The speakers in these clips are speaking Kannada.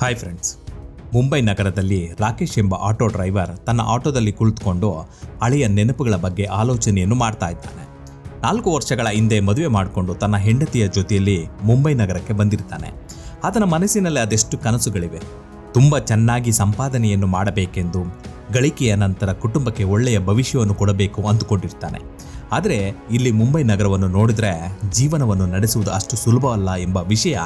ಹಾಯ್ ಫ್ರೆಂಡ್ಸ್ ಮುಂಬೈ ನಗರದಲ್ಲಿ ರಾಕೇಶ್ ಎಂಬ ಆಟೋ ಡ್ರೈವರ್ ತನ್ನ ಆಟೋದಲ್ಲಿ ಕುಳಿತುಕೊಂಡು ಹಳೆಯ ನೆನಪುಗಳ ಬಗ್ಗೆ ಆಲೋಚನೆಯನ್ನು ಮಾಡ್ತಾ ಇದ್ದಾನೆ. ನಾಲ್ಕು ವರ್ಷಗಳ ಹಿಂದೆ ಮದುವೆ ಮಾಡಿಕೊಂಡು ತನ್ನ ಹೆಂಡತಿಯ ಜೊತೆಯಲ್ಲಿ ಮುಂಬೈ ನಗರಕ್ಕೆ ಬಂದಿರ್ತಾನೆ. ಆತನ ಮನಸ್ಸಿನಲ್ಲಿ ಅದೆಷ್ಟು ಕನಸುಗಳಿವೆ. ತುಂಬ ಚೆನ್ನಾಗಿ ಸಂಪಾದನೆಯನ್ನು ಮಾಡಬೇಕೆಂದು, ಗಳಿಕೆಯ ನಂತರ ಕುಟುಂಬಕ್ಕೆ ಒಳ್ಳೆಯ ಭವಿಷ್ಯವನ್ನು ಕೊಡಬೇಕು ಅಂದುಕೊಂಡಿರ್ತಾನೆ. ಆದರೆ ಇಲ್ಲಿ ಮುಂಬೈ ನಗರವನ್ನು ನೋಡಿದರೆ ಜೀವನವನ್ನು ನಡೆಸುವುದು ಅಷ್ಟು ಸುಲಭವಲ್ಲ ಎಂಬ ವಿಷಯ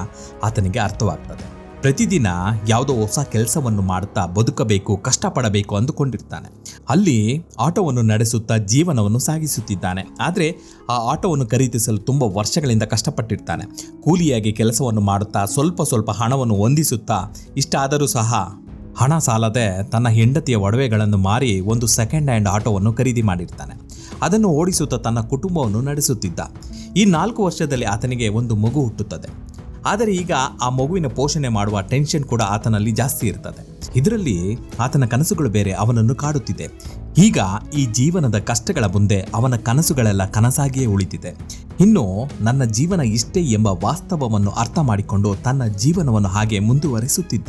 ಆತನಿಗೆ ಅರ್ಥವಾಗ್ತದೆ. ಪ್ರತಿದಿನ ಯಾವುದೋ ಹೊಸ ಕೆಲಸವನ್ನು ಮಾಡುತ್ತಾ ಬದುಕಬೇಕು, ಕಷ್ಟಪಡಬೇಕು ಅಂದುಕೊಂಡಿರ್ತಾನೆ. ಅಲ್ಲಿ ಆಟೋವನ್ನು ನಡೆಸುತ್ತಾ ಜೀವನವನ್ನು ಸಾಗಿಸುತ್ತಿದ್ದಾನೆ. ಆದರೆ ಆ ಆಟೋವನ್ನು ಖರೀದಿಸಲು ತುಂಬ ವರ್ಷಗಳಿಂದ ಕಷ್ಟಪಟ್ಟಿರ್ತಾನೆ. ಕೂಲಿಯಾಗಿ ಕೆಲಸವನ್ನು ಮಾಡುತ್ತಾ ಸ್ವಲ್ಪ ಸ್ವಲ್ಪ ಹಣವನ್ನು ಹೊಂದಿಸುತ್ತಾ ಇಷ್ಟಾದರೂ ಸಹ ಹಣ ಸಾಲದೆ ತನ್ನ ಹೆಂಡತಿಯ ಒಡವೆಗಳನ್ನು ಮಾರಿ ಒಂದು ಸೆಕೆಂಡ್ ಹ್ಯಾಂಡ್ ಆಟೋವನ್ನು ಖರೀದಿ ಮಾಡಿರ್ತಾನೆ. ಅದನ್ನು ಓಡಿಸುತ್ತಾ ತನ್ನ ಕುಟುಂಬವನ್ನು ನಡೆಸುತ್ತಿದ್ದ. ಈ ನಾಲ್ಕು ವರ್ಷದಲ್ಲಿ ಆತನಿಗೆ ಒಂದು ಮಗು ಹುಟ್ಟುತ್ತದೆ. ಆದರೆ ಈಗ ಆ ಮಗುವಿನ ಪೋಷಣೆ ಮಾಡುವ ಟೆನ್ಷನ್ ಕೂಡ ಆತನಲ್ಲಿ ಜಾಸ್ತಿ ಇರ್ತದೆ. ಇದರಲ್ಲಿ ಆತನ ಕನಸುಗಳು ಬೇರೆ, ಅವನನ್ನು ಕಾಡುತ್ತಿದೆ. ಈಗ ಈ ಜೀವನದ ಕಷ್ಟಗಳ ಮುಂದೆ ಅವನ ಕನಸುಗಳೆಲ್ಲ ಕನಸಾಗಿಯೇ ಉಳಿದಿದೆ ಇನ್ನು ನನ್ನ ಜೀವನ ಇಷ್ಟೇ ಎಂಬ ವಾಸ್ತವವನ್ನು ಅರ್ಥ ಮಾಡಿಕೊಂಡು ತನ್ನ ಜೀವನವನ್ನು ಹಾಗೆ ಮುಂದುವರಿಸುತ್ತಿದ್ದ.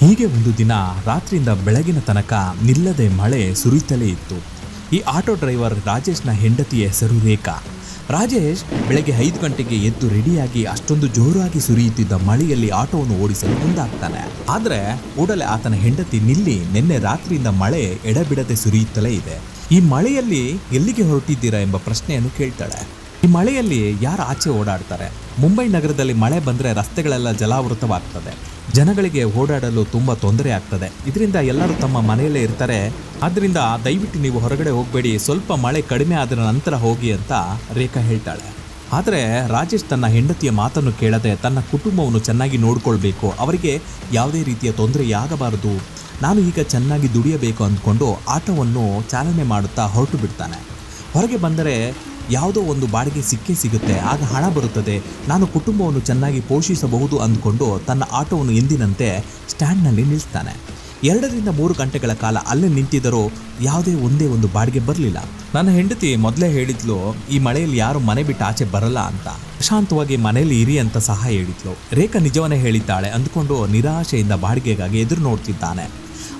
ಹೀಗೆ ಒಂದು ದಿನ ರಾತ್ರಿಯಿಂದ ಬೆಳಗಿನ ತನಕ ನಿಲ್ಲದೆ ಮಳೆ ಸುರಿಯುತ್ತಲೇ ಇತ್ತು. ಈ ಆಟೋ ಡ್ರೈವರ್ ರಾಜೇಶ್ನ ಹೆಂಡತಿಯ ಹೆಸರು ರೇಖಾ ರಾಜೇಶ್ ಬೆಳಗ್ಗೆ ಐದು ಗಂಟೆಗೆ ಎದ್ದು ರೆಡಿಯಾಗಿ ಅಷ್ಟೊಂದು ಜೋರಾಗಿ ಸುರಿಯುತ್ತಿದ್ದ ಮಳೆಯಲ್ಲಿ ಆಟೋವನ್ನು ಓಡಿಸಲು ಮುಂದಾಗ್ತಾನೆ. ಆದರೆ ಕೂಡಲೇ ಆತನ ಹೆಂಡತಿ ನಿಲ್ಲಿ ನಿನ್ನೆ ರಾತ್ರಿಯಿಂದ ಮಳೆ ಎಡಬಿಡದೆ ಸುರಿಯುತ್ತಲೇ ಇದೆ. ಈ ಮಳೆಯಲ್ಲಿ ಎಲ್ಲಿಗೆ ಹೊರಟಿದ್ದೀರಾ ಎಂಬ ಪ್ರಶ್ನೆಯನ್ನು ಕೇಳ್ತಾಳೆ. ಈ ಮಳೆಯಲ್ಲಿ ಯಾರು ಆಚೆ ಓಡಾಡ್ತಾರೆ? ಮುಂಬೈ ನಗರದಲ್ಲಿ ಮಳೆ ಬಂದರೆ ರಸ್ತೆಗಳೆಲ್ಲ ಜಲಾವೃತವಾಗ್ತದೆ. ಜನಗಳಿಗೆ ಓಡಾಡಲು ತುಂಬ ತೊಂದರೆ ಆಗ್ತದೆ. ಇದರಿಂದ ಎಲ್ಲರೂ ತಮ್ಮ ಮನೆಯಲ್ಲೇ ಇರ್ತಾರೆ. ಆದ್ದರಿಂದ ದಯವಿಟ್ಟು ನೀವು ಹೊರಗಡೆ ಹೋಗಬೇಡಿ. ಸ್ವಲ್ಪ ಮಳೆ ಕಡಿಮೆ ಆದ ನಂತರ ಹೋಗಿ ಅಂತ ರೇಖಾ ಹೇಳ್ತಾಳೆ. ಆದರೆ ರಾಜೇಶ್ ತನ್ನ ಹೆಂಡತಿಯ ಮಾತನ್ನು ಕೇಳದೆ ತನ್ನ ಕುಟುಂಬವನ್ನು ಚೆನ್ನಾಗಿ ನೋಡಿಕೊಳ್ಬೇಕು. ಅವರಿಗೆ ಯಾವುದೇ ರೀತಿಯ ತೊಂದರೆಯಾಗಬಾರದು ನಾನು ಈಗ ಚೆನ್ನಾಗಿ ದುಡಿಯಬೇಕು ಅಂದ್ಕೊಂಡು ಆಟೋವನ್ನು ಚಾಲನೆ ಮಾಡುತ್ತಾ ಹೊರಟು ಬಿಡ್ತಾನೆ. ಹೊರಗೆ ಬಂದರೆ ಯಾವುದೋ ಒಂದು ಬಾಡಿಗೆ ಸಿಕ್ಕೇ ಸಿಗುತ್ತೆ, ಆಗ ಹಣ ಬರುತ್ತದೆ. ನಾನು ಕುಟುಂಬವನ್ನು ಚೆನ್ನಾಗಿ ಪೋಷಿಸಬಹುದು ಅಂದ್ಕೊಂಡು ತನ್ನ ಆಟೋವನ್ನು ಎಂದಿನಂತೆ ಸ್ಟ್ಯಾಂಡ್ನಲ್ಲಿ ನಿಲ್ಲಿಸ್ತಾನೆ ಎರಡರಿಂದ ಮೂರು ಗಂಟೆಗಳ ಕಾಲ ಅಲ್ಲೇ ನಿಂತಿದ್ದರೂ ಯಾವುದೇ ಒಂದೇ ಒಂದು ಬಾಡಿಗೆ ಬರಲಿಲ್ಲ. ನನ್ನ ಹೆಂಡತಿ ಮೊದಲೇ ಹೇಳಿದ್ಲು, ಈ ಮಳೆಯಲ್ಲಿ ಯಾರು ಮನೆ ಬಿಟ್ಟು ಆಚೆ ಬರಲ್ಲ ಅಂತ. ಪ್ರಶಾಂತವಾಗಿ, ಮನೆಯಲ್ಲಿ ಇರಿ ಅಂತ ಸಹ ಹೇಳಿದ್ಲು. ರೇಖಾ ನಿಜವನ್ನೇ ಹೇಳಿದ್ದಾಳೆ ಅಂದುಕೊಂಡು ನಿರಾಶೆಯಿಂದ ಬಾಡಿಗೆಗಾಗಿ ಎದುರು ನೋಡ್ತಿದ್ದಾನೆ.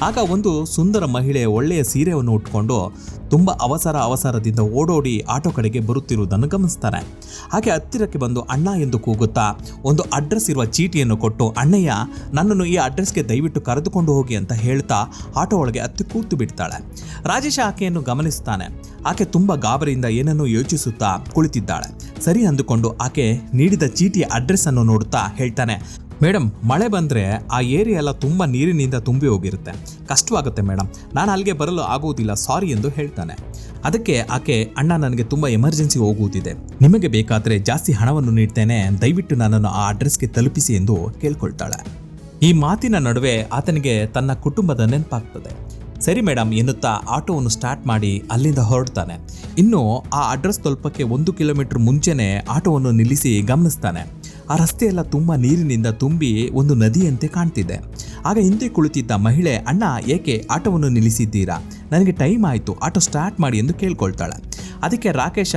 ಆಗ ಒಂದು ಸುಂದರ ಮಹಿಳೆ ಒಳ್ಳೆಯ ಸೀರೆಯನ್ನು ಉಟ್ಕೊಂಡು ತುಂಬ ಅವಸರ ಅವಸರದಿಂದ ಓಡೋಡಿ ಆಟೋ ಕಡೆಗೆ ಬರುತ್ತಿರುವುದನ್ನು ಗಮನಿಸ್ತಾರೆ ಹಾಗೆ ಹತ್ತಿರಕ್ಕೆ ಬಂದು ಅಣ್ಣ ಎಂದು ಕೂಗುತ್ತಾ ಒಂದು ಅಡ್ರೆಸ್ ಇರುವ ಚೀಟಿಯನ್ನು ಕೊಟ್ಟು, ಅಣ್ಣಯ್ಯ, ನನ್ನನ್ನು ಈ ಅಡ್ರೆಸ್ಗೆ ದಯವಿಟ್ಟು ಕರೆದುಕೊಂಡು ಹೋಗಿ ಅಂತ ಹೇಳ್ತಾ ಆಟೋ ಒಳಗೆ ಹತ್ತಿ ಕೂತು ಬಿಡ್ತಾಳೆ. ರಾಜೇಶ ಆಕೆಯನ್ನು ಗಮನಿಸ್ತಾನೆ. ಆಕೆ ತುಂಬ ಗಾಬರಿಯಿಂದ ಏನನ್ನೂ ಯೋಚಿಸುತ್ತಾ ಕುಳಿತಿದ್ದಾಳೆ. ಸರಿ ಅಂದುಕೊಂಡು ಆಕೆ ನೀಡಿದ ಚೀಟಿಯ ಅಡ್ರೆಸ್ ಅನ್ನು ನೋಡುತ್ತಾ ಹೇಳ್ತಾನೆ ಮೇಡಮ್ ಮಳೆ ಬಂದರೆ ಆ ಏರಿಯಾ ಎಲ್ಲ ತುಂಬ ನೀರಿನಿಂದ ತುಂಬಿ ಹೋಗಿರುತ್ತೆ. ಕಷ್ಟವಾಗುತ್ತೆ ಮೇಡಮ್ ನಾನು ಅಲ್ಲಿಗೆ ಬರಲು ಆಗುವುದಿಲ್ಲ, ಸಾರಿ ಎಂದು ಹೇಳ್ತಾನೆ. ಅದಕ್ಕೆ ಆಕೆ, ಅಣ್ಣ, ನನಗೆ ತುಂಬ ಎಮರ್ಜೆನ್ಸಿ ಹೋಗುವುದಿದೆ ನಿಮಗೆ ಬೇಕಾದರೆ ಜಾಸ್ತಿ ಹಣವನ್ನು ನೀಡ್ತೇನೆ. ದಯವಿಟ್ಟು ನನ್ನನ್ನು ಆ ಅಡ್ರೆಸ್ಗೆ ತಲುಪಿಸಿ ಎಂದು ಕೇಳ್ಕೊಳ್ತಾಳೆ. ಈ ಮಾತಿನ ನಡುವೆ ಆತನಿಗೆ ತನ್ನ ಕುಟುಂಬದ ನೆನಪಾಗ್ತದೆ. ಸರಿ ಮೇಡಮ್ ಎನ್ನುತ್ತಾ ಆಟೋವನ್ನು ಸ್ಟಾರ್ಟ್ ಮಾಡಿ ಅಲ್ಲಿಂದ ಹೊರಡ್ತಾನೆ. ಇನ್ನು ಆ ಅಡ್ರೆಸ್ ತಲುಪಕ್ಕೆ ಒಂದು ಕಿಲೋಮೀಟರ್ ಮುಂಚೆನೇ ಆಟೋವನ್ನು ನಿಲ್ಲಿಸಿ ಗಮನಿಸ್ತಾನೆ. ಆ ರಸ್ತೆಯೆಲ್ಲ ತುಂಬ ನೀರಿನಿಂದ ತುಂಬಿ ಒಂದು ನದಿಯಂತೆ ಕಾಣ್ತಿದೆ. ಆಗ ಹಿಂದೆ ಕುಳಿತಿದ್ದ ಮಹಿಳೆ, ಅಣ್ಣ, ಏಕೆ ಆಟೋವನ್ನು ನಿಲ್ಲಿಸಿದ್ದೀರಾ? ನನಗೆ ಟೈಮ್ ಆಯಿತು, ಆಟೋ ಸ್ಟಾರ್ಟ್ ಮಾಡಿ ಎಂದು ಕೇಳ್ಕೊಳ್ತಾಳೆ. ಅದಕ್ಕೆ ರಾಕೇಶ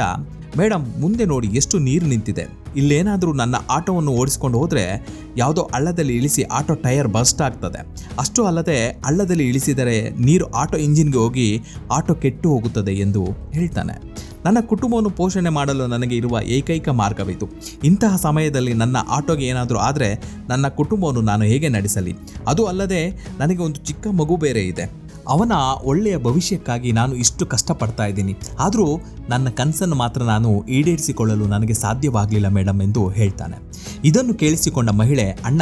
ಮೇಡಮ್ ಮುಂದೆ ನೋಡಿ ಎಷ್ಟು ನೀರು ನಿಂತಿದೆ. ಇಲ್ಲೇನಾದರೂ ನನ್ನ ಆಟೋವನ್ನು ಓಡಿಸ್ಕೊಂಡು ಹೋದರೆ ಯಾವುದೋ ಹಳ್ಳದಲ್ಲಿ ಇಳಿಸಿ ಆಟೋ ಟೈರ್ ಬಸ್ಟ್ ಆಗ್ತದೆ. ಅಷ್ಟು ಅಲ್ಲದೆ ಹಳ್ಳದಲ್ಲಿ ಇಳಿಸಿದರೆ ನೀರು ಆಟೋ ಇಂಜಿನ್ಗೆ ಹೋಗಿ ಆಟೋ ಕೆಟ್ಟು ಹೋಗುತ್ತದೆ ಎಂದು ಹೇಳ್ತಾನೆ. ನನ್ನ ಕುಟುಂಬವನ್ನು ಪೋಷಣೆ ಮಾಡಲು ನನಗೆ ಇರುವ ಏಕೈಕ ಮಾರ್ಗವಿತು ಇಂತಹ ಸಮಯದಲ್ಲಿ ನನ್ನ ಆಟೋಗೆ ಏನಾದರೂ ಆದರೆ ನನ್ನ ಕುಟುಂಬವನ್ನು ನಾನು ಹೇಗೆ ನಡೆಸಲಿ? ಅದು ಅಲ್ಲದೆ ನನಗೆ ಒಂದು ಚಿಕ್ಕ ಮಗು ಬೇರೆ ಇದೆ. ಅವನ ಒಳ್ಳೆಯ ಭವಿಷ್ಯಕ್ಕಾಗಿ ನಾನು ಇಷ್ಟು ಕಷ್ಟಪಡ್ತಾ ಇದ್ದೀನಿ. ಆದರೂ ನನ್ನ ಕನಸನ್ನು ಮಾತ್ರ ನಾನು ಈಡೇರಿಸಿಕೊಳ್ಳಲು ನನಗೆ ಸಾಧ್ಯವಾಗಲಿಲ್ಲ ಮೇಡಮ್ ಎಂದು ಹೇಳ್ತಾನೆ. ಇದನ್ನು ಕೇಳಿಸಿಕೊಂಡ ಮಹಿಳೆ, ಅಣ್ಣ,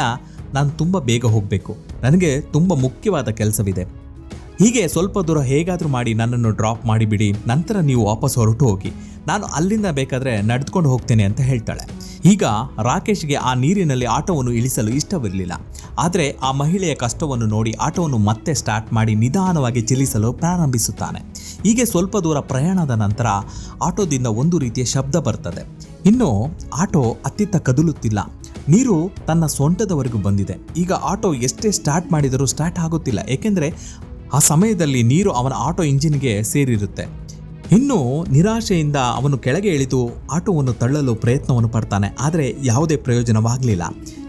ನಾನು ತುಂಬ ಬೇಗ ಹೋಗಬೇಕು. ನನಗೆ ತುಂಬ ಮುಖ್ಯವಾದ ಕೆಲಸವಿದೆ. ಹೀಗೆ ಸ್ವಲ್ಪ ದೂರ ಹೇಗಾದರೂ ಮಾಡಿ ನನ್ನನ್ನು ಡ್ರಾಪ್ ಮಾಡಿಬಿಡಿ. ನಂತರ ನೀವು ವಾಪಸ್ ಹೊರಟು ಹೋಗಿ. ನಾನು ಅಲ್ಲಿಂದ ಬೇಕಾದರೆ ನಡೆದುಕೊಂಡು ಹೋಗ್ತೇನೆ ಅಂತ ಹೇಳ್ತಾಳೆ. ಈಗ ರಾಕೇಶ್ಗೆ ಆ ನೀರಿನಲ್ಲಿ ಆಟೋವನ್ನು ಇಳಿಸಲು ಇಷ್ಟವಿರಲಿಲ್ಲ. ಆದರೆ ಆ ಮಹಿಳೆಯ ಕಷ್ಟವನ್ನು ನೋಡಿ ಆಟೋವನ್ನು ಮತ್ತೆ ಸ್ಟಾರ್ಟ್ ಮಾಡಿ ನಿಧಾನವಾಗಿ ಚಲಿಸಲು ಪ್ರಾರಂಭಿಸುತ್ತಾನೆ. ಹೀಗೆ ಸ್ವಲ್ಪ ದೂರ ಪ್ರಯಾಣದ ನಂತರ ಆಟೋದಿಂದ ಒಂದು ರೀತಿಯ ಶಬ್ದ ಬರ್ತದೆ. ಇನ್ನು ಆಟೋ ಅತ್ತಿತ್ತ ಕದಲುತ್ತಿಲ್ಲ. ನೀರು ತನ್ನ ಸೊಂಟದವರೆಗೂ ಬಂದಿದೆ. ಈಗ ಆಟೋ ಎಷ್ಟೇ ಸ್ಟಾರ್ಟ್ ಮಾಡಿದರೂ ಸ್ಟಾರ್ಟ್ ಆಗುತ್ತಿಲ್ಲ. ಏಕೆಂದರೆ ಆ ಸಮಯದಲ್ಲಿ ನೀರು ಅವನ ಆಟೋ ಇಂಜಿನ್ಗೆ ಸೇರಿರುತ್ತೆ. ಇನ್ನು ನಿರಾಶೆಯಿಂದ ಅವನು ಕೆಳಗೆ ಇಳಿದು ಆಟೋವನ್ನು ತಳ್ಳಲು ಪ್ರಯತ್ನವನ್ನು ಪಡ್ತಾನೆ. ಆದರೆ ಯಾವುದೇ ಪ್ರಯೋಜನವಾಗಲಿಲ್ಲ.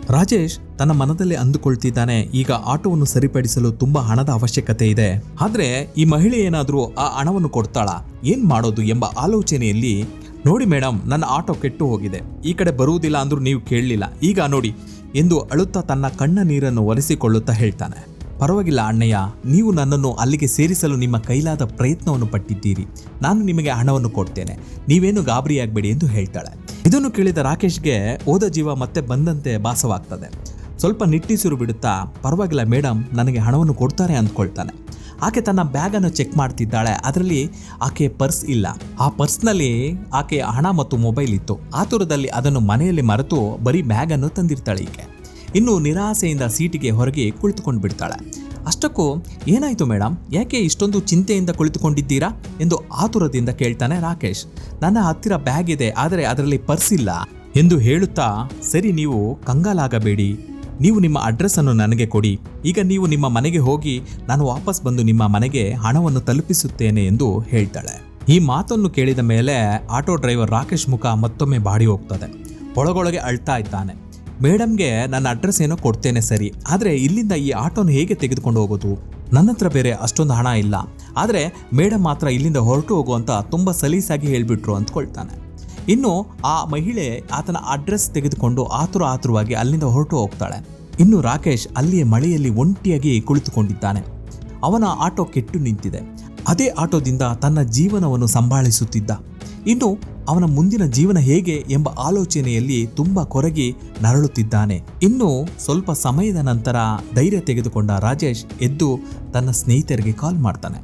ರಾಜೇಶ್ ತನ್ನ ಮನದಲ್ಲಿ ಅಂದುಕೊಳ್ತಿದ್ದಾನೆ, ಈಗ ಆಟೋವನ್ನು ಸರಿಪಡಿಸಲು ತುಂಬಾ ಹಣದ ಅವಶ್ಯಕತೆ ಇದೆ. ಆದರೆ ಈ ಮಹಿಳೆ ಏನಾದರೂ ಆ ಹಣವನ್ನು ಕೊಡ್ತಾಳಾ? ಏನ್ ಮಾಡೋದು ಎಂಬ ಆಲೋಚನೆಯಲ್ಲಿ, ನೋಡಿ ಮೇಡಮ್ ನನ್ನ ಆಟೋ ಕೆಟ್ಟು ಹೋಗಿದೆ. ಈ ಕಡೆ ಬರುವುದಿಲ್ಲ ಅಂದ್ರೂ ನೀವು ಕೇಳಲಿಲ್ಲ. ಈಗ ನೋಡಿ, ಎಂದು ಅಳುತ್ತಾ ತನ್ನ ಕಣ್ಣ ನೀರನ್ನು ಒರೆಸಿಕೊಳ್ಳುತ್ತಾ ಹೇಳ್ತಾನೆ. ಪರವಾಗಿಲ್ಲ ಅಣ್ಣಯ್ಯ, ನೀವು ನನ್ನನ್ನು ಅಲ್ಲಿಗೆ ಸೇರಿಸಲು ನಿಮ್ಮ ಕೈಲಾದ ಪ್ರಯತ್ನವನ್ನು ಪಟ್ಟಿದ್ದೀರಿ. ನಾನು ನಿಮಗೆ ಹಣವನ್ನು ಕೊಡ್ತೇನೆ. ನೀವೇನು ಗಾಬರಿಯಾಗಬೇಡಿ ಎಂದು ಹೇಳ್ತಾಳೆ. ಇದನ್ನು ಕೇಳಿದ ರಾಕೇಶ್ಗೆ ಓದ ಜೀವ ಮತ್ತೆ ಬಂದಂತೆ ಭಾಸವಾಗ್ತದೆ. ಸ್ವಲ್ಪ ನಿಟ್ಟಿಸಿರು ಬಿಡುತ್ತಾ, ಪರವಾಗಿಲ್ಲ ಮೇಡಮ್ ನನಗೆ ಹಣವನ್ನು ಕೊಡ್ತಾರೆ ಅಂದ್ಕೊಳ್ತಾನೆ. ಆಕೆ ತನ್ನ ಬ್ಯಾಗನ್ನು ಚೆಕ್ ಮಾಡ್ತಿದ್ದಾಳೆ. ಅದರಲ್ಲಿ ಆಕೆ ಪರ್ಸ್ ಇಲ್ಲ. ಆ ಪರ್ಸ್ನಲ್ಲಿ ಆಕೆಯ ಹಣ ಮತ್ತು ಮೊಬೈಲ್ ಇತ್ತು. ಆತುರದಲ್ಲಿ ಅದನ್ನು ಮನೆಯಲ್ಲಿ ಮರೆತು ಬರೀ ಬ್ಯಾಗನ್ನು ತಂದಿರ್ತಾಳೆ ಈಕೆ. ಇನ್ನು ನಿರಾಸೆಯಿಂದ ಸೀಟಿಗೆ ಹೊರಗೆ ಕುಳಿತುಕೊಂಡು ಬಿಡ್ತಾಳೆ ಅಷ್ಟಕ್ಕೂ, ಏನಾಯಿತು ಮೇಡಮ್ ಯಾಕೆ ಇಷ್ಟೊಂದು ಚಿಂತೆಯಿಂದ ಕುಳಿತುಕೊಂಡಿದ್ದೀರಾ? ಎಂದು ಆತುರದಿಂದ ಕೇಳ್ತಾನೆ ರಾಕೇಶ್. ನನ್ನ ಹತ್ತಿರ ಬ್ಯಾಗ್ ಇದೆ, ಆದರೆ ಅದರಲ್ಲಿ ಪರ್ಸ್ ಇಲ್ಲ ಎಂದು ಹೇಳುತ್ತಾ, ಸರಿ, ನೀವು ಕಂಗಾಲಾಗಬೇಡಿ. ನೀವು ನಿಮ್ಮ ಅಡ್ರೆಸ್ ಅನ್ನು ನನಗೆ ಕೊಡಿ. ಈಗ ನೀವು ನಿಮ್ಮ ಮನೆಗೆ ಹೋಗಿ, ನಾನು ವಾಪಸ್ ಬಂದು ನಿಮ್ಮ ಮನೆಗೆ ಹಣವನ್ನು ತಲುಪಿಸುತ್ತೇನೆ ಎಂದು ಹೇಳ್ತಾಳೆ. ಈ ಮಾತನ್ನು ಕೇಳಿದ ಮೇಲೆ ಆಟೋ ಡ್ರೈವರ್ ರಾಕೇಶ್ ಮುಖ ಮತ್ತೊಮ್ಮೆ ಬಾಡಿ ಹೋಗ್ತದೆ. ಒಳಗೊಳಗೆ ಅಳ್ತಾ ಇದ್ದಾನೆ. ಮೇಡಮ್ಗೆ ನನ್ನ ಅಡ್ರೆಸ್ ಏನೋ ಕೊಡ್ತೇನೆ ಸರಿ. ಆದರೆ ಇಲ್ಲಿಂದ ಈ ಆಟೋನ ಹೇಗೆ ತೆಗೆದುಕೊಂಡು ಹೋಗೋದು? ನನ್ನ ಹತ್ರ ಬೇರೆ ಅಷ್ಟೊಂದು ಹಣ ಇಲ್ಲ. ಆದರೆ ಮೇಡಮ್ ಮಾತ್ರ ಇಲ್ಲಿಂದ ಹೊರಟು ಹೋಗು ಅಂತ ತುಂಬ ಸಲೀಸಾಗಿ ಹೇಳಿಬಿಟ್ರು ಅಂದ್ಕೊಳ್ತಾನೆ. ಇನ್ನು ಆ ಮಹಿಳೆ ಆತನ ಅಡ್ರೆಸ್ ತೆಗೆದುಕೊಂಡು ಆತುರ ಆತುರವಾಗಿ ಅಲ್ಲಿಂದ ಹೊರಟು ಹೋಗ್ತಾಳೆ. ಇನ್ನು ರಾಕೇಶ್ ಅಲ್ಲಿಯೇ ಮಳೆಯಲ್ಲಿ ಒಂಟಿಯಾಗಿ ಕುಳಿತುಕೊಂಡಿದ್ದಾನೆ. ಅವನ ಆಟೋ ಕೆಟ್ಟು ನಿಂತಿದೆ. ಅದೇ ಆಟೋದಿಂದ ತನ್ನ ಜೀವನವನ್ನು ಸಂಭಾಳಿಸುತ್ತಿದ್ದ. ಇನ್ನು ಅವನ ಮುಂದಿನ ಜೀವನ ಹೇಗೆ ಎಂಬ ಆಲೋಚನೆಯಲ್ಲಿ ತುಂಬಾ ಕೊರಗಿ ನರಳುತ್ತಿದ್ದಾನೆ. ಇನ್ನು ಸ್ವಲ್ಪ ಸಮಯದ ನಂತರ ಧೈರ್ಯ ತೆಗೆದುಕೊಂಡ ರಾಜೇಶ್ ಎದ್ದು ತನ್ನ ಸ್ನೇಹಿತರಿಗೆ ಕಾಲ್ ಮಾಡ್ತಾನೆ.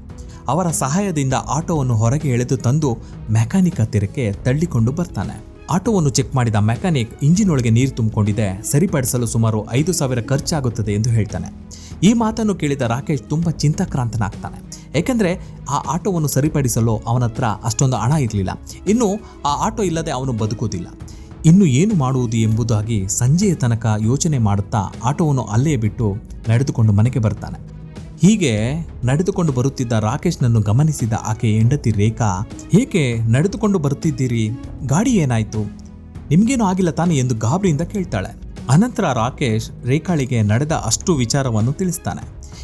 ಅವರ ಸಹಾಯದಿಂದ ಆಟೋವನ್ನು ಹೊರಗೆ ಎಳೆದು ತಂದು ಮೆಕ್ಯಾನಿಕ್ ಹತ್ತಿರಕ್ಕೆ ತಳ್ಳಿಕೊಂಡು ಬರ್ತಾನೆ. ಆಟೋವನ್ನು ಚೆಕ್ ಮಾಡಿದ ಮೆಕ್ಯಾನಿಕ್ ಇಂಜಿನ್ ಒಳಗೆ ನೀರು ತುಂಬಿಕೊಂಡಿದೆ. ಸರಿಪಡಿಸಲು ಸುಮಾರು ಐದು ಸಾವಿರ ಖರ್ಚಾಗುತ್ತದೆ ಎಂದು ಹೇಳ್ತಾನೆ. ಈ ಮಾತನ್ನು ಕೇಳಿದ ರಾಕೇಶ್ ತುಂಬ ಚಿಂತಾಕ್ರಾಂತನಾಗ್ತಾನೆ. ಏಕೆಂದರೆ ಆ ಆಟೋವನ್ನು ಸರಿಪಡಿಸಲು ಅವನ ಹತ್ರ ಅಷ್ಟೊಂದು ಹಣ ಇರಲಿಲ್ಲ. ಇನ್ನು ಆ ಆಟೋ ಇಲ್ಲದೆ ಅವನು ಬದುಕುವುದಿಲ್ಲ. ಇನ್ನು ಏನು ಮಾಡುವುದು ಎಂಬುದಾಗಿ ಸಂಜೆಯ ತನಕ ಯೋಚನೆ ಮಾಡುತ್ತಾ ಆಟೋವನ್ನು ಅಲ್ಲೇ ಬಿಟ್ಟು ನಡೆದುಕೊಂಡು ಮನೆಗೆ ಬರ್ತಾನೆ. ಹೀಗೆ ನಡೆದುಕೊಂಡು ಬರುತ್ತಿದ್ದ ರಾಕೇಶ್ನನ್ನು ಗಮನಿಸಿದ ಆಕೆ ಹೆಂಡತಿ ರೇಖಾ, ಏಕೆ ನಡೆದುಕೊಂಡು ಬರುತ್ತಿದ್ದೀರಿ? ಗಾಡಿ ಏನಾಯಿತು? ನಿಮಗೇನು ಆಗಿಲ್ಲ ತಾನೆ? ಎಂದು ಗಾಬರಿಯಿಂದ ಕೇಳ್ತಾಳೆ. ಅನಂತರ ರಾಕೇಶ್ ರೇಖಾಳಿಗೆ ನಡೆದ ಅಷ್ಟು ವಿಚಾರವನ್ನು ತಿಳಿಸ್ತಾನೆ.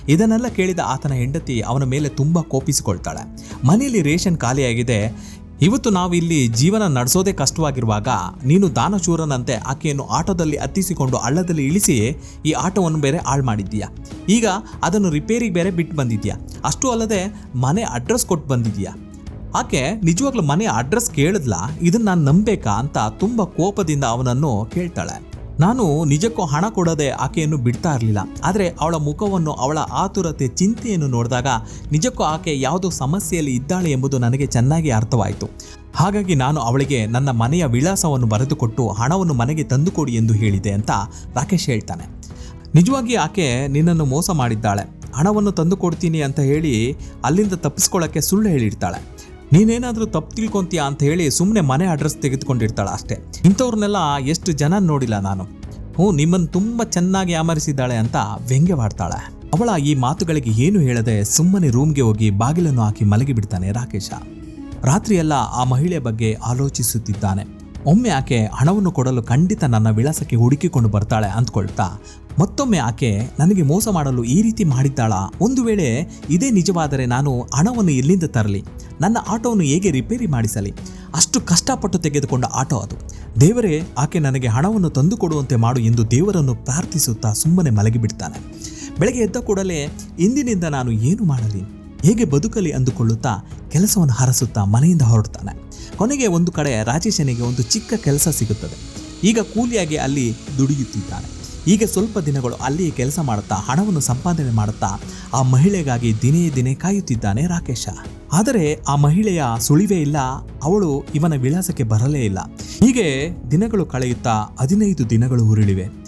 ಇದನ್ನೆಲ್ಲ ಕೇಳಿದ ಆತನ ಹೆಂಡತಿ ಅವನ ಮೇಲೆ ತುಂಬ ಕೋಪಿಸಿಕೊಳ್ತಾಳೆ. ಮನೆಯಲ್ಲಿ ರೇಷನ್ ಖಾಲಿಯಾಗಿದೆ. ಇವತ್ತು ನಾವು ಇಲ್ಲಿ ಜೀವನ ನಡೆಸೋದೇ ಕಷ್ಟವಾಗಿರುವಾಗ ನೀನು ದಾನಶೂರನಂತೆ ಆಕೆಯನ್ನು ಆಟೋದಲ್ಲಿ ಹತ್ತಿಸಿಕೊಂಡು ಹಳ್ಳದಲ್ಲಿ ಇಳಿಸಿ ಈ ಆಟೋವನ್ನು ಬೇರೆ ಹಾಳು ಮಾಡಿದ್ದೀಯಾ? ಈಗ ಅದನ್ನು ರಿಪೇರಿಗೆ ಬೇರೆ ಬಿಟ್ಟು ಬಂದಿದ್ಯಾ ಅಷ್ಟು ಅಲ್ಲದೆ ಮನೆ ಅಡ್ರೆಸ್ ಕೊಟ್ಟು ಬಂದಿದ್ಯಾ ಆಕೆ ನಿಜವಾಗ್ಲೂ ಮನೆ ಅಡ್ರೆಸ್ ಕೇಳಿದ್ಲಾ? ಇದನ್ನು ನಾನು ನಂಬೇಕಾ? ಅಂತ ತುಂಬ ಕೋಪದಿಂದ ಅವನನ್ನು ಕೇಳ್ತಾಳೆ. ನಾನು ನಿಜಕ್ಕೂ ಹಣ ಕೊಡದೆ ಆಕೆಯನ್ನು ಬಿಡ್ತಾ ಇರಲಿಲ್ಲ. ಆದರೆ ಅವಳ ಮುಖವನ್ನು ಅವಳ ಆತುರತೆ, ಚಿಂತೆಯನ್ನು ನೋಡಿದಾಗ ನಿಜಕ್ಕೂ ಆಕೆ ಯಾವುದೋ ಸಮಸ್ಯೆಯಲ್ಲಿ ಇದ್ದಾಳೆ ಎಂಬುದು ನನಗೆ ಚೆನ್ನಾಗಿ ಅರ್ಥವಾಯಿತು. ಹಾಗಾಗಿ ನಾನು ಅವಳಿಗೆ ನನ್ನ ಮನೆಯ ವಿಳಾಸವನ್ನು ಬರೆದುಕೊಟ್ಟು ಹಣವನ್ನು ಮನೆಗೆ ತಂದುಕೊಡಿ ಎಂದು ಹೇಳಿದೆ ಅಂತ ರಾಕೇಶ್ ಹೇಳ್ತಾನೆ. ನಿಜವಾಗಿ ಆಕೆ ನಿನ್ನನ್ನು ಮೋಸ ಮಾಡಿದ್ದಾಳೆ. ಹಣವನ್ನು ತಂದು ಕೊಡ್ತೀನಿ ಅಂತ ಹೇಳಿ ಅಲ್ಲಿಂದ ತಪ್ಪಿಸ್ಕೊಳ್ಳೋಕ್ಕೆ ಸುಳ್ಳು ಹೇಳಿರ್ತಾಳೆ. ನೀನೇನಾದರೂ ತಪ್ಪು ತಿಳ್ಕೊಂತೀಯ ಅಂತ ಹೇಳಿ ಸುಮ್ಮನೆ ಮನೆ ಅಡ್ರೆಸ್ ತೆಗೆದುಕೊಂಡಿರ್ತಾಳ ಅಷ್ಟೇ. ಇಂಥವ್ರನ್ನೆಲ್ಲ ಎಷ್ಟು ಜನ ನೋಡಿಲ್ಲ ನಾನು. ಹ್ಞೂ, ನಿಮ್ಮನ್ನು ತುಂಬ ಚೆನ್ನಾಗಿ ಆಮರಿಸಿದ್ದಾಳೆ ಅಂತ ವ್ಯಂಗ್ಯವಾಡ್ತಾಳೆ. ಅವಳ ಈ ಮಾತುಗಳಿಗೆ ಏನು ಹೇಳದೆ ಸುಮ್ಮನೆ ರೂಮ್ಗೆ ಹೋಗಿ ಬಾಗಿಲನ್ನು ಹಾಕಿ ಮಲಗಿಬಿಡ್ತಾನೆ ರಾಕೇಶ. ರಾತ್ರಿಯೆಲ್ಲ ಆ ಮಹಿಳೆ ಬಗ್ಗೆ ಆಲೋಚಿಸುತ್ತಿದ್ದಾನೆ. ಒಮ್ಮೆ ಆಕೆ ಹಣವನ್ನು ಕೊಡಲು ಖಂಡಿತ ನನ್ನ ವಿಳಾಸಕ್ಕೆ ಹುಡುಕಿಕೊಂಡು ಬರ್ತಾಳೆ ಅಂದ್ಕೊಳ್ತಾ ಮತ್ತೊಮ್ಮೆ ಆಕೆ ನನಗೆ ಮೋಸ ಮಾಡಲು ಈ ರೀತಿ ಮಾಡಿದ್ದಾಳ. ಒಂದು ವೇಳೆ ಇದೇ ನಿಜವಾದರೆ ನಾನು ಹಣವನ್ನು ಎಲ್ಲಿಂದ ತರಲಿ? ನನ್ನ ಆಟೋವನ್ನು ಹೇಗೆ ರಿಪೇರಿ ಮಾಡಿಸಲಿ? ಅಷ್ಟು ಕಷ್ಟಪಟ್ಟು ತೆಗೆದುಕೊಂಡ ಆಟೋ ಅದು. ದೇವರೇ, ಆಕೆ ನನಗೆ ಹಣವನ್ನು ತಂದುಕೊಡುವಂತೆ ಮಾಡು ಎಂದು ದೇವರನ್ನು ಪ್ರಾರ್ಥಿಸುತ್ತಾ ಸುಮ್ಮನೆ ಮಲಗಿಬಿಡ್ತಾನೆ. ಬೆಳಗ್ಗೆ ಎದ್ದ ಕೂಡಲೇ ಇಂದಿನಿಂದ ನಾನು ಏನು ಮಾಡಲಿ? ಹೇಗೆ ಬದುಕಲಿ ಅಂದುಕೊಳ್ಳುತ್ತಾ ಕೆಲಸವನ್ನು ಹರಸುತ್ತಾ ಮನೆಯಿಂದ ಹೊರಡ್ತಾನೆ. ಕೊನೆಗೆ ಒಂದು ಕಡೆ ರಾಜೇಶನಿಗೆ ಒಂದು ಚಿಕ್ಕ ಕೆಲಸ ಸಿಗುತ್ತದೆ. ಈಗ ಕೂಲಿಯಾಗಿ ಅಲ್ಲಿ ದುಡಿಯುತ್ತಿದ್ದಾನೆ. ಈಗ ಸ್ವಲ್ಪ ದಿನಗಳು ಅಲ್ಲಿಯೇ ಕೆಲಸ ಮಾಡುತ್ತಾ, ಹಣವನ್ನು ಸಂಪಾದನೆ ಮಾಡುತ್ತಾ, ಆ ಮಹಿಳೆಗಾಗಿ ದಿನೇ ದಿನೇ ಕಾಯುತ್ತಿದ್ದಾನೆ ರಾಕೇಶ. ಆದರೆ ಆ ಮಹಿಳೆಯ ಸುಳಿವೇ ಇಲ್ಲ, ಅವಳು ಇವನ ವಿಳಾಸಕ್ಕೆ ಬರಲೇ ಇಲ್ಲ. ಹೀಗೆ ದಿನಗಳು ಕಳೆಯುತ್ತಾ, ಹದಿನೈದು ದಿನಗಳು ಉರುಳಿವೆ.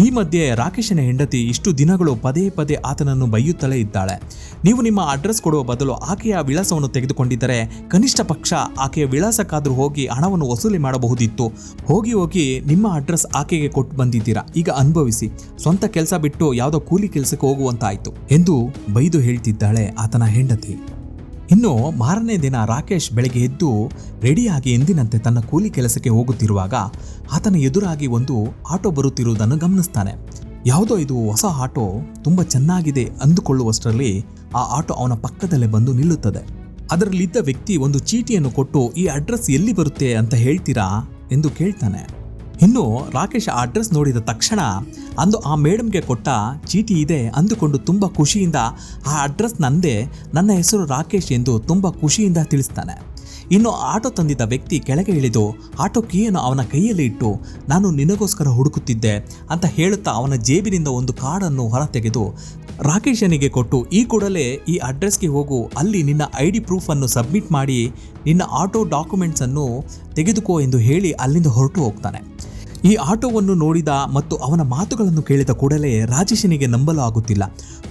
ಈ ಮಧ್ಯೆ ರಾಕೇಶನ ಹೆಂಡತಿ ಇಷ್ಟು ದಿನಗಳು ಪದೇ ಪದೇ ಆತನನ್ನು ಬೈಯುತ್ತಲೇ ಇದ್ದಾಳೆ. ನೀವು ನಿಮ್ಮ ಅಡ್ರೆಸ್ ಕೊಡುವ ಬದಲು ಆಕೆಯ ವಿಳಾಸವನ್ನು ತೆಗೆದುಕೊಂಡಿದ್ದರೆ ಕನಿಷ್ಠ ಪಕ್ಷ ಆಕೆಯ ವಿಳಾಸಕ್ಕಾದರೂ ಹೋಗಿ ಹಣವನ್ನು ವಸೂಲಿ ಮಾಡಬಹುದಿತ್ತು. ಹೋಗಿ ಹೋಗಿ ನಿಮ್ಮ ಅಡ್ರೆಸ್ ಆಕೆಗೆ ಕೊಟ್ಟು ಬಂದಿದ್ದೀರಾ. ಈಗ ಅನುಭವಿಸಿ. ಸ್ವಂತ ಕೆಲಸ ಬಿಟ್ಟು ಯಾವುದೋ ಕೂಲಿ ಕೆಲಸಕ್ಕೆ ಹೋಗುವಂತಾಯಿತು ಎಂದು ಬೈದು ಹೇಳ್ತಿದ್ದಾಳೆ ಆತನ ಹೆಂಡತಿ. ಇನ್ನು ಮಾರನೇ ದಿನ ರಾಕೇಶ್ ಬೆಳಗ್ಗೆ ಎದ್ದು ರೆಡಿಯಾಗಿ ಎಂದಿನಂತೆ ತನ್ನ ಕೂಲಿ ಕೆಲಸಕ್ಕೆ ಹೋಗುತ್ತಿರುವಾಗ ಆತನ ಎದುರಾಗಿ ಒಂದು ಆಟೋ ಬರುತ್ತಿರುವುದನ್ನು ಗಮನಿಸ್ತಾನೆ. ಯಾವುದೋ ಇದು ಹೊಸ ಆಟೋ, ತುಂಬ ಚೆನ್ನಾಗಿದೆ ಅಂದುಕೊಳ್ಳುವಷ್ಟರಲ್ಲಿ ಆ ಆಟೋ ಅವನ ಪಕ್ಕದಲ್ಲೇ ಬಂದು ನಿಲ್ಲುತ್ತದೆ. ಅದರಲ್ಲಿದ್ದ ವ್ಯಕ್ತಿ ಒಂದು ಚೀಟಿಯನ್ನು ಕೊಟ್ಟು, ಈ ಅಡ್ರೆಸ್ ಎಲ್ಲಿ ಬರುತ್ತೆ ಅಂತ ಹೇಳ್ತೀರಾ? ಎಂದು ಕೇಳ್ತಾನೆ. ಇನ್ನು ರಾಕೇಶ್ ಆ ಅಡ್ರೆಸ್ ನೋಡಿದ ತಕ್ಷಣ ಅಂದು ಆ ಮೇಡಮ್ಗೆ ಕೊಟ್ಟ ಚೀಟಿ ಇದೆ ಅಂದುಕೊಂಡು ತುಂಬ ಖುಷಿಯಿಂದ ಆ ಅಡ್ರೆಸ್ ನಂದೇ ನನ್ನ ಹೆಸರು ರಾಕೇಶ್ ಎಂದು ತುಂಬ ಖುಷಿಯಿಂದ ತಿಳಿಸ್ತಾನೆ. ಇನ್ನು ಆಟೋ ತಂದಿದ್ದ ವ್ಯಕ್ತಿ ಕೆಳಗೆ ಇಳಿದು ಆಟೋ ಕೀಯನ್ನು ಅವನ ಕೈಯಲ್ಲಿ ಇಟ್ಟು, ನಾನು ನಿನಗೋಸ್ಕರ ಹುಡುಕುತ್ತಿದ್ದೆ ಅಂತ ಹೇಳುತ್ತಾ ಅವನ ಜೇಬಿನಿಂದ ಒಂದು ಕಾರ್ಡನ್ನು ಹೊರತೆಗೆದು ರಾಕೇಶನಿಗೆ ಕೊಟ್ಟು, ಈ ಕೂಡಲೇ ಈ ಅಡ್ರೆಸ್ಗೆ ಹೋಗು, ಅಲ್ಲಿ ನಿನ್ನ ಐ ಡಿ ಪ್ರೂಫನ್ನು ಸಬ್ಮಿಟ್ ಮಾಡಿ, ನಿನ್ನ ಆಟೋ ಡಾಕ್ಯುಮೆಂಟ್ಸನ್ನು ತೆಗೆದುಕೋ ಎಂದು ಹೇಳಿ ಅಲ್ಲಿಂದ ಹೊರಟು ಹೋಗ್ತಾನೆ. ಈ ಆಟೋವನ್ನು ನೋಡಿದ ಮತ್ತು ಅವನ ಮಾತುಗಳನ್ನು ಕೇಳಿದ ಕೂಡಲೇ ರಾಜೇಶನಿಗೆ ನಂಬಲು ಆಗುತ್ತಿಲ್ಲ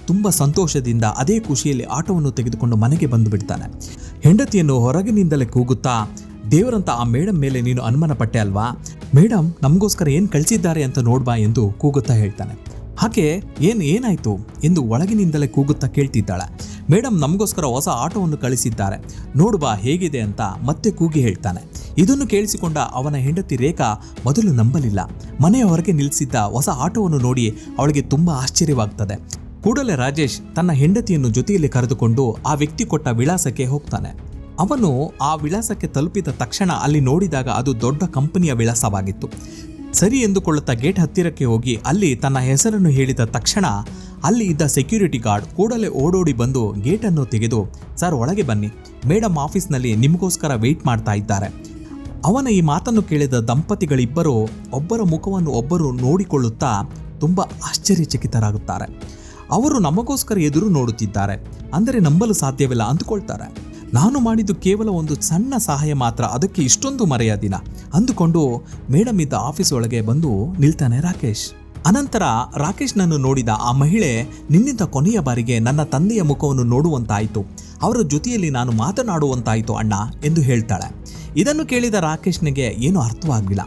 ತುಂಬ ಸಂತೋಷದಿಂದ ಅದೇ ಖುಷಿಯಲ್ಲಿ ಆಟೋವನ್ನು ತೆಗೆದುಕೊಂಡು ಮನೆಗೆ ಬಂದು ಬಿಡ್ತಾನೆ. ಹೆಂಡತಿಯನ್ನು ಹೊರಗಿನಿಂದಲೇ ಕೂಗುತ್ತಾ, ದೇವರಂತ ಆ ಮೇಡಮ್ ಮೇಲೆ ನೀನು ಅನುಮಾನ ಪಟ್ಟೆ ಅಲ್ವಾ? ಮೇಡಮ್ ನಮಗೋಸ್ಕರ ಏನು ಕಳಿಸಿದ್ದಾರೆ ಅಂತ ನೋಡ್ಬಾ ಎಂದು ಕೂಗುತ್ತಾ ಹೇಳ್ತಾನೆ. ಹಾಗೆ, ಏನು ಏನಾಯ್ತು? ಎಂದು ಒಳಗಿನಿಂದಲೇ ಕೂಗುತ್ತಾ ಕೇಳ್ತಿದ್ದಾಳೆ. ಮೇಡಮ್ ನಮಗೋಸ್ಕರ ಹೊಸ ಆಟೋವನ್ನು ಕಳಿಸಿದ್ದಾರೆ. ನೋಡು ಹೇಗಿದೆ ಅಂತ ಮತ್ತೆ ಕೂಗಿ ಹೇಳ್ತಾನೆ. ಇದನ್ನು ಕೇಳಿಸಿಕೊಂಡ ಅವನ ಹೆಂಡತಿ ರೇಖಾ ಮೊದಲು ನಂಬಲಿಲ್ಲ. ಮನೆಯ ಹೊರಗೆ ನಿಲ್ಲಿಸಿದ್ದ ಹೊಸ ಆಟೋವನ್ನು ನೋಡಿ ಅವಳಿಗೆ ತುಂಬ ಆಶ್ಚರ್ಯವಾಗ್ತದೆ. ಕೂಡಲೇ ರಾಜೇಶ್ ತನ್ನ ಹೆಂಡತಿಯನ್ನು ಜೊತೆಯಲ್ಲಿ ಕರೆದುಕೊಂಡು ಆ ವ್ಯಕ್ತಿ ಕೊಟ್ಟ ವಿಳಾಸಕ್ಕೆ ಹೋಗ್ತಾನೆ. ಅವನು ಆ ವಿಳಾಸಕ್ಕೆ ತಲುಪಿದ ತಕ್ಷಣ ಅಲ್ಲಿ ನೋಡಿದಾಗ ಅದು ದೊಡ್ಡ ಕಂಪನಿಯ ವಿಳಾಸವಾಗಿತ್ತು. ಸರಿ ಎಂದುಕೊಳ್ಳುತ್ತಾ ಗೇಟ್ ಹತ್ತಿರಕ್ಕೆ ಹೋಗಿ ಅಲ್ಲಿ ತನ್ನ ಹೆಸರನ್ನು ಹೇಳಿದ ತಕ್ಷಣ ಅಲ್ಲಿ ಇದ್ದ ಸೆಕ್ಯೂರಿಟಿ ಗಾರ್ಡ್ ಕೂಡಲೇ ಓಡೋಡಿ ಬಂದು ಗೇಟನ್ನು ತೆಗೆದು, ಸರ್, ಒಳಗೆ ಬನ್ನಿ. ಮೇಡಮ್ ಆಫೀಸ್ನಲ್ಲಿ ನಿಮಗೋಸ್ಕರ ವೆಯ್ಟ್ ಮಾಡ್ತಾ ಇದ್ದಾರೆ. ಅವನ ಈ ಮಾತನ್ನು ಕೇಳಿದ ದಂಪತಿಗಳಿಬ್ಬರು ಒಬ್ಬರ ಮುಖವನ್ನು ಒಬ್ಬರು ನೋಡಿಕೊಳ್ಳುತ್ತಾ ತುಂಬ ಆಶ್ಚರ್ಯಚಕಿತರಾಗುತ್ತಾರೆ. ಅವರು ನಮಗೋಸ್ಕರ ಎದುರು ನೋಡುತ್ತಿದ್ದಾರೆ. ಅಂದರೆ ನಂಬಲು ಸಾಧ್ಯವಿಲ್ಲ ಅಂದುಕೊಳ್ತಾರೆ. ನಾನು ಮಾಡಿದ್ದು ಕೇವಲ ಒಂದು ಸಣ್ಣ ಸಹಾಯ ಮಾತ್ರ, ಅದಕ್ಕೆ ಇಷ್ಟೊಂದು ಮರೆಯಾದಿನ? ಅಂದುಕೊಂಡು ಮೇಡಮ್ ಇದ್ದ ಆಫೀಸ್ ಒಳಗೆ ಬಂದು ನಿಲ್ತಾನೆ ರಾಕೇಶ್. ಅನಂತರ ರಾಕೇಶ್ನನ್ನು ನೋಡಿದ ಆ ಮಹಿಳೆ ನಿನ್ನಿಂದ ಕೊನೆಯ ಬಾರಿಗೆ ನನ್ನ ತಂದೆಯ ಮುಖವನ್ನು ನೋಡುವಂತಾಯಿತು. ಅವರ ಜೊತೆಯಲ್ಲಿ ನಾನು ಮಾತನಾಡುವಂತಾಯಿತು ಅಣ್ಣ ಎಂದು ಹೇಳ್ತಾಳೆ. ಇದನ್ನು ಕೇಳಿದ ರಾಕೇಶ್ನಿಗೆ ಏನೂ ಅರ್ಥವಾಗಲಿಲ್ಲ.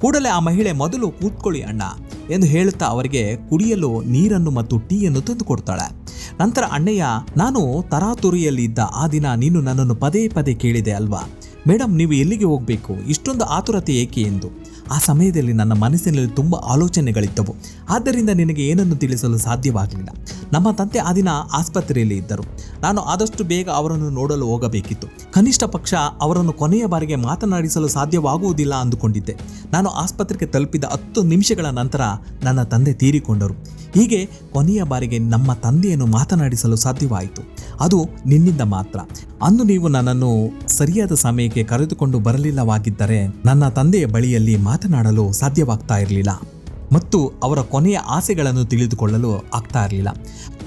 ಕೂಡಲೇ ಆ ಮಹಿಳೆ, ಮೊದಲು ಕೂತ್ಕೊಳ್ಳಿ ಅಣ್ಣ ಎಂದು ಹೇಳುತ್ತಾ ಅವರಿಗೆ ಕುಡಿಯಲು ನೀರನ್ನು ಮತ್ತು ಟೀಯನ್ನು ತಂದು ಕೊಡ್ತಾಳೆ. ನಂತರ ಅಣ್ಣಯ್ಯ, ನಾನು ತರಾತುರಿಯಲ್ಲಿ ಇದ್ದ ಆ ದಿನ ನೀನು ನನ್ನನ್ನು ಪದೇ ಪದೇ ಕೇಳಿದೆ ಅಲ್ವಾ? ಮೇಡಮ್ ನೀವು ಎಲ್ಲಿಗೆ ಹೋಗಬೇಕು? ಇಷ್ಟೊಂದು ಆತುರತೆ ಏಕೆ ಎಂದು. ಆ ಸಮಯದಲ್ಲಿ ನನ್ನ ಮನಸ್ಸಿನಲ್ಲಿ ತುಂಬ ಆಲೋಚನೆಗಳಿದ್ದವು. ಆದ್ದರಿಂದ ನಿನಗೆ ಏನನ್ನು ತಿಳಿಸಲು ಸಾಧ್ಯವಾಗಲಿಲ್ಲ? ನಮ್ಮ ತಂದೆ ಆ ದಿನ ಆಸ್ಪತ್ರೆಯಲ್ಲಿ ಇದ್ದರು. ನಾನು ಆದಷ್ಟು ಬೇಗ ಅವರನ್ನು ನೋಡಲು ಹೋಗಬೇಕಿತ್ತು. ಕನಿಷ್ಠ ಪಕ್ಷ ಅವರನ್ನು ಕೊನೆಯ ಬಾರಿಗೆ ಮಾತನಾಡಿಸಲು ಸಾಧ್ಯವಾಗುವುದಿಲ್ಲ ಅಂದುಕೊಂಡಿದ್ದೆ. ನಾನು ಆಸ್ಪತ್ರೆಗೆ ತಲುಪಿದ ಹತ್ತು ನಿಮಿಷಗಳ ನಂತರ ನನ್ನ ತಂದೆ ತೀರಿಕೊಂಡರು. ಹೀಗೆ ಕೊನೆಯ ಬಾರಿಗೆ ನಮ್ಮ ತಂದೆಯನ್ನು ಮಾತನಾಡಿಸಲು ಸಾಧ್ಯವಾಯಿತು. ಅದು ನಿನ್ನಿಂದ ಮಾತ್ರ. ಅಂದು ನೀವು ನನ್ನನ್ನು ಸರಿಯಾದ ಸಮಯಕ್ಕೆ ಕರೆದುಕೊಂಡು ಬರಲಿಲ್ಲವಾಗಿದ್ದರೆ ನನ್ನ ತಂದೆಯ ಬಳಿಯಲ್ಲಿ ಮಾತನಾಡಲು ಸಾಧ್ಯವಾಗ್ತಾ ಇರಲಿಲ್ಲ. ಮತ್ತು ಅವರ ಕೊನೆಯ ಆಸೆಗಳನ್ನು ತಿಳಿದುಕೊಳ್ಳಲು ಆಗ್ತಾ ಇರಲಿಲ್ಲ.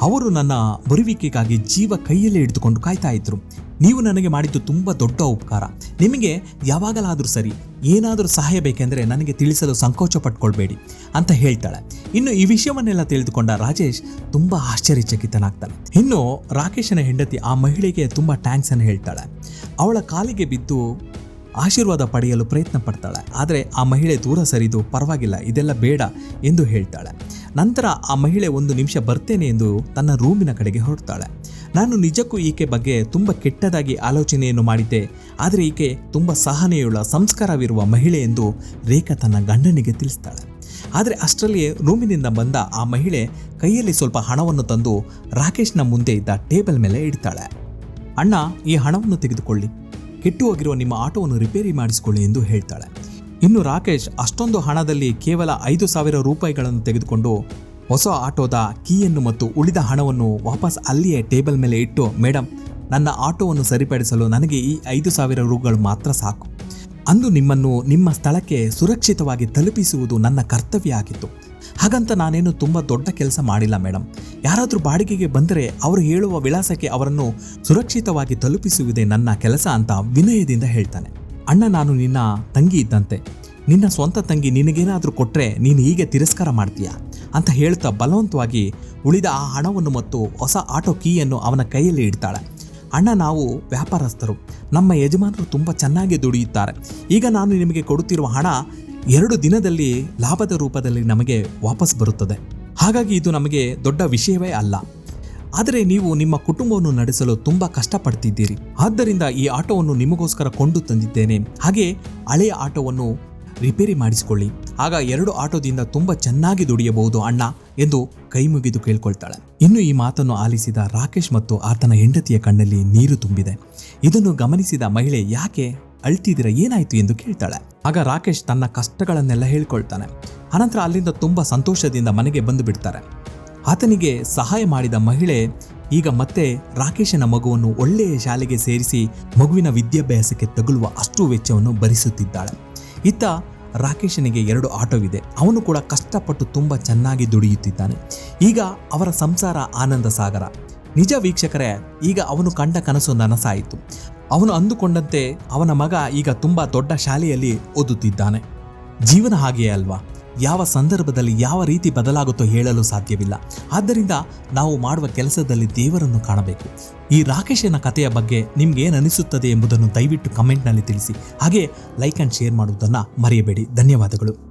ಅವರು ನನ್ನ ಬರುವಿಕೆಗಾಗಿ ಜೀವ ಕೈಯಲ್ಲೇ ಹಿಡಿದುಕೊಂಡು ಕಾಯ್ತಾ ಇದ್ರು. ನೀವು ನನಗೆ ಮಾಡಿದ್ದು ತುಂಬ ದೊಡ್ಡ ಉಪಕಾರ. ನಿಮಗೆ ಯಾವಾಗಲಾದರೂ ಸರಿ ಏನಾದರೂ ಸಹಾಯ ಬೇಕೆಂದರೆ ನನಗೆ ತಿಳಿಸಲು ಸಂಕೋಚ ಪಟ್ಕೊಳ್ಬೇಡಿ ಅಂತ ಹೇಳ್ತಾಳೆ. ಇನ್ನು ಈ ವಿಷಯವನ್ನೆಲ್ಲ ತಿಳಿದುಕೊಂಡ ರಾಜೇಶ್ ತುಂಬ ಆಶ್ಚರ್ಯಚಕಿತನಾಗ್ತಾನೆ. ಇನ್ನು ರಾಕೇಶನ ಹೆಂಡತಿ ಆ ಮಹಿಳೆಗೆ ತುಂಬ ಟ್ಯಾಂಕ್ಸನ್ನು ಹೇಳ್ತಾಳೆ. ಅವಳ ಕಾಲಿಗೆ ಬಿದ್ದು ಆಶೀರ್ವಾದ ಪಡೆಯಲು ಪ್ರಯತ್ನ ಪಡ್ತಾಳೆ. ಆದರೆ ಆ ಮಹಿಳೆ ದೂರ ಸರಿದು, ಪರವಾಗಿಲ್ಲ, ಇದೆಲ್ಲ ಬೇಡ ಎಂದು ಹೇಳ್ತಾಳೆ. ನಂತರ ಆ ಮಹಿಳೆ ಒಂದು ನಿಮಿಷ ಬರ್ತೇನೆ ಎಂದು ತನ್ನ ರೂಮಿನ ಕಡೆಗೆ ಹೊರಡ್ತಾಳೆ. ನಾನು ನಿಜಕ್ಕೂ ಈಕೆ ಬಗ್ಗೆ ತುಂಬ ಕೆಟ್ಟದಾಗಿ ಆಲೋಚನೆಯನ್ನು ಮಾಡಿದ್ದೆ. ಆದರೆ ಈಕೆ ತುಂಬ ಸಹನೆಯುಳ್ಳ, ಸಂಸ್ಕಾರವಿರುವ ಮಹಿಳೆ ಎಂದು ರೇಖಾ ತನ್ನ ಗಂಡನಿಗೆ ತಿಳಿಸ್ತಾಳೆ. ಆದರೆ ಅಷ್ಟರಲ್ಲಿಯೇ ರೂಮಿನಿಂದ ಬಂದ ಆ ಮಹಿಳೆ ಕೈಯಲ್ಲಿ ಸ್ವಲ್ಪ ಹಣವನ್ನು ತಂದು ರಾಕೇಶ್ನ ಮುಂದೆ ಇದ್ದ ಟೇಬಲ್ ಮೇಲೆ ಇಡ್ತಾಳೆ. ಅಣ್ಣ, ಈ ಹಣವನ್ನು ತೆಗೆದುಕೊಳ್ಳಿ. ಕೆಟ್ಟು ಹೋಗಿರುವ ನಿಮ್ಮ ಆಟೋವನ್ನು ರಿಪೇರಿ ಮಾಡಿಸಿಕೊಳ್ಳಿ ಎಂದು ಹೇಳ್ತಾಳೆ. ಇನ್ನು ರಾಕೇಶ್ ಅಷ್ಟೊಂದು ಹಣದಲ್ಲಿ ಕೇವಲ ಐದು ಸಾವಿರ ರೂಪಾಯಿಗಳನ್ನು ತೆಗೆದುಕೊಂಡು ಹೊಸ ಆಟೋದ ಕೀಯನ್ನು ಮತ್ತು ಉಳಿದ ಹಣವನ್ನು ವಾಪಸ್ ಅಲ್ಲಿಯೇ ಟೇಬಲ್ ಮೇಲೆ ಇಟ್ಟು ಮೇಡಮ್ ನನ್ನ ಆಟೋವನ್ನು ಸರಿಪಡಿಸಲು ನನಗೆ ಈ ಐದು ಸಾವಿರ ರೂಗಳು ಮಾತ್ರ ಸಾಕು. ಅಂದು ನಿಮ್ಮನ್ನು ನಿಮ್ಮ ಸ್ಥಳಕ್ಕೆ ಸುರಕ್ಷಿತವಾಗಿ ತಲುಪಿಸುವುದು ನನ್ನ ಕರ್ತವ್ಯ ಆಗಿತ್ತು. ಹಾಗಂತ ನಾನೇನು ತುಂಬ ದೊಡ್ಡ ಕೆಲಸ ಮಾಡಿಲ್ಲ ಮೇಡಮ್ ಯಾರಾದರೂ ಬಾಡಿಗೆಗೆ ಬಂದರೆ ಅವರು ಹೇಳುವ ವಿಳಾಸಕ್ಕೆ ಅವರನ್ನು ಸುರಕ್ಷಿತವಾಗಿ ತಲುಪಿಸುವುದೇ ನನ್ನ ಕೆಲಸ ಅಂತ ವಿನಯದಿಂದ ಹೇಳ್ತಾನೆ. ಅಣ್ಣ, ನಾನು ನಿನ್ನ ತಂಗಿ ಇದ್ದಂತೆ. ನಿನ್ನ ಸ್ವಂತ ತಂಗಿ ನಿನಗೇನಾದರೂ ಕೊಟ್ಟರೆ ನೀನು ಹೀಗೆ ತಿರಸ್ಕಾರ ಮಾಡ್ತೀಯಾ? ಅಂತ ಹೇಳ್ತಾ ಬಲವಂತವಾಗಿ ಉಳಿದ ಆ ಹಣವನ್ನು ಮತ್ತು ಹೊಸ ಆಟೋ ಕೀಯನ್ನು ಅವನ ಕೈಯಲ್ಲಿ ಇಡ್ತಾಳೆ. ಅಣ್ಣ, ನಾವು ವ್ಯಾಪಾರಸ್ಥರು. ನಮ್ಮ ಯಜಮಾನರು ತುಂಬ ಚೆನ್ನಾಗಿ ದುಡಿಯುತ್ತಾರೆ. ಈಗ ನಾನು ನಿಮಗೆ ಕೊಡುತ್ತಿರುವ ಹಣ ಎರಡು ದಿನದಲ್ಲಿ ಲಾಭದ ರೂಪದಲ್ಲಿ ನಮಗೆ ವಾಪಸ್ ಬರುತ್ತದೆ. ಹಾಗಾಗಿ ಇದು ನಮಗೆ ದೊಡ್ಡ ವಿಷಯವೇ ಅಲ್ಲ. ಆದರೆ ನೀವು ನಿಮ್ಮ ಕುಟುಂಬವನ್ನು ನಡೆಸಲು ತುಂಬಾ ಕಷ್ಟಪಡ್ತಿದ್ದೀರಿ. ಆದ್ದರಿಂದ ಈ ಆಟೋವನ್ನು ನಿಮಗೋಸ್ಕರ ಕೊಂಡು ತಂದಿದ್ದೇನೆ. ಹಾಗೆ ಹಳೆಯ ಆಟೋವನ್ನು ರಿಪೇರಿ ಮಾಡಿಸಿಕೊಳ್ಳಿ. ಆಗ ಎರಡು ಆಟೋದಿಂದ ತುಂಬಾ ಚೆನ್ನಾಗಿ ದುಡಿಯಬಹುದು ಅಣ್ಣ ಎಂದು ಕೈ ಮುಗಿದು ಕೇಳ್ಕೊಳ್ತಾಳೆ. ಇನ್ನು ಈ ಮಾತನ್ನು ಆಲಿಸಿದ ರಾಕೇಶ್ ಮತ್ತು ಆತನ ಹೆಂಡತಿಯ ಕಣ್ಣಲ್ಲಿ ನೀರು ತುಂಬಿದೆ. ಇದನ್ನು ಗಮನಿಸಿದ ಮಹಿಳೆ, ಯಾಕೆ? ಅಳ್ತಿದ್ದೀರ? ಏನಾಯ್ತು? ಎಂದು ಕೇಳ್ತಾಳೆ. ಆಗ ರಾಕೇಶ್ ತನ್ನ ಕಷ್ಟಗಳನ್ನೆಲ್ಲ ಹೇಳ್ಕೊಳ್ತಾನೆ. ಅನಂತರ ಅಲ್ಲಿಂದ ತುಂಬಾ ಸಂತೋಷದಿಂದ ಮನೆಗೆ ಬಂದು ಬಿಡ್ತಾರೆ. ಆತನಿಗೆ ಸಹಾಯ ಮಾಡಿದ ಮಹಿಳೆ, ಈಗ ಮತ್ತೆ ರಾಕೇಶನ ಮಗುವನ್ನು ಒಳ್ಳೆಯ ಶಾಲೆಗೆ ಸೇರಿಸಿ ಮಗುವಿನ ವಿದ್ಯಾಭ್ಯಾಸಕ್ಕೆ ತಗುಲುವ ಅಷ್ಟು ವೆಚ್ಚವನ್ನು ಭರಿಸುತ್ತಿದ್ದಾಳೆ. ಇತ್ತ ರಾಕೇಶನಿಗೆ ಎರಡು ಆಟೋವಿದೆ. ಅವನು ಕೂಡ ಕಷ್ಟಪಟ್ಟು ತುಂಬ ಚೆನ್ನಾಗಿ ದುಡಿಯುತ್ತಿದ್ದಾನೆ. ಈಗ ಅವರ ಸಂಸಾರ ಆನಂದ ಸಾಗರ. ನಿಜ ವೀಕ್ಷಕರೇ, ಈಗ ಅವನು ಕಂಡ ಕನಸು ನನಸಾಯಿತು. ಅವನು ಅಂದುಕೊಂಡಂತೆ ಅವನ ಮಗ ಈಗ ತುಂಬ ದೊಡ್ಡ ಶಾಲೆಯಲ್ಲಿ ಓದುತ್ತಿದ್ದಾನೆ. ಜೀವನ ಹಾಗೆಯೇ ಅಲ್ವಾ? ಯಾವ ಸಂದರ್ಭದಲ್ಲಿ ಯಾವ ರೀತಿ ಬದಲಾಗುತ್ತೋ ಹೇಳಲು ಸಾಧ್ಯವಿಲ್ಲ. ಆದ್ದರಿಂದ ನಾವು ಮಾಡುವ ಕೆಲಸದಲ್ಲಿ ದೇವರನ್ನು ಕಾಣಬೇಕು. ಈ ರಾಕೇಶನ ಕಥೆಯ ಬಗ್ಗೆ ನಿಮ್ಗೆ ಏನು ಅನಿಸುತ್ತದೆ ಎಂಬುದನ್ನು ದಯವಿಟ್ಟು ಕಮೆಂಟ್ನಲ್ಲಿ ತಿಳಿಸಿ. ಹಾಗೆ ಲೈಕ್ ಆ್ಯಂಡ್ ಶೇರ್ ಮಾಡುವುದನ್ನು ಮರೆಯಬೇಡಿ. ಧನ್ಯವಾದಗಳು.